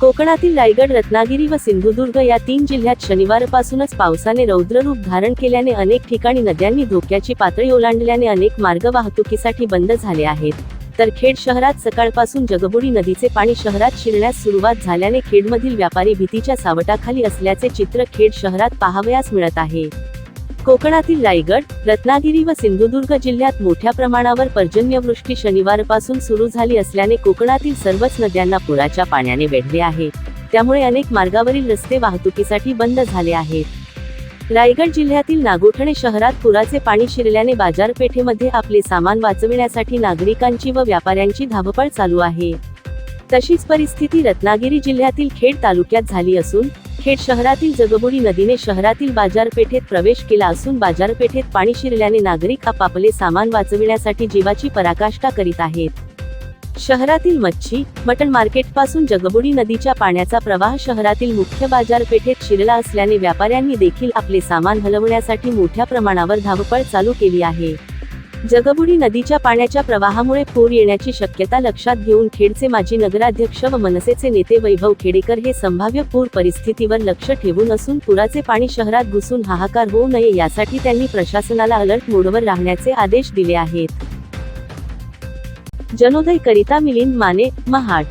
कोकणातील रायगड रत्नागिरी व सिंधुदुर्ग या तीन जिल्ह्यात शनिवारपासूनच पावसाने रौद्ररूप धारण केल्याने अनेक ठिकाणी नद्यांनी धोक्याची पातळी ओलांडल्याने अनेक मार्ग वाहतुकीसाठी बंद झाले आहेत. तर खेड शहरात सकाळपासून जगबुडी नदीचे पाणी शहरात शिरण्यास सुरुवात झाल्याने खेडमधील व्यापारी भीतीच्या सावटाखाली असल्याचे चित्र खेड शहरात पाहावयास मिळत आहे. कोकणातील रायगड रत्नागिरी व सिंधुदुर्ग जिल्ह्यात मोठ्या प्रमाणावर पर्जन्यवृष्टी शनिवारपासून सुरू झाली असल्याने कोकणातील सर्वच नद्यांना पुराच्या पाण्याने वेढले आहे. त्यामुळे अनेक मार्गावरील रस्ते वाहतुकीसाठी बंद झाले आहेत. रायगड जिल्ह्यातील नागोठणे शहरात पुराचे पाणी शिरल्याने बाजारपेठेमध्ये आपले सामान वाचविण्यासाठी नागरिकांची व व्यापाऱ्यांची धावपळ चालू आहे. तशीच परिस्थिती रत्नागिरी जिल्ह्यातील खेड तालुक्यात झाली असून खेड शहरातील जगबुडी नदीने शहरातील बाजारपेठेत प्रवेश केला असून बाजारपेठेत पाणी शिरल्याने नागरिक आपापले सामान वाचविण्यासाठी जीवाची पराकाष्ठा करीत आहेत. शहरातील मच्छी मटण मार्केटपासून जगबुडी नदीच्या पाण्याचा प्रवाह शहरातील मुख्य बाजारपेठेत शिरला असल्याने व्यापाऱ्यांनी देखील आपले सामान हलवण्यासाठी मोठ्या प्रमाणावर धावपळ चालू केली आहे. जगबुडी नदीच्या पाण्याच्या प्रवाहामुळे पूर येण्याची शक्यता लक्षात घेऊन खेडचे माजी नगराध्यक्ष व मनसेचे नेते वैभव खेडेकर हे संभाव्य पूर परिस्थितीवर लक्ष ठेवून असून पुराचे पाणी शहरात घुसून हाहाकार होऊ नये यासाठी त्यांनी प्रशासनाला अलर्ट मोडवर राहण्याचे आदेश दिले आहेत. जनोदय करिता मिलिंद माने महाड.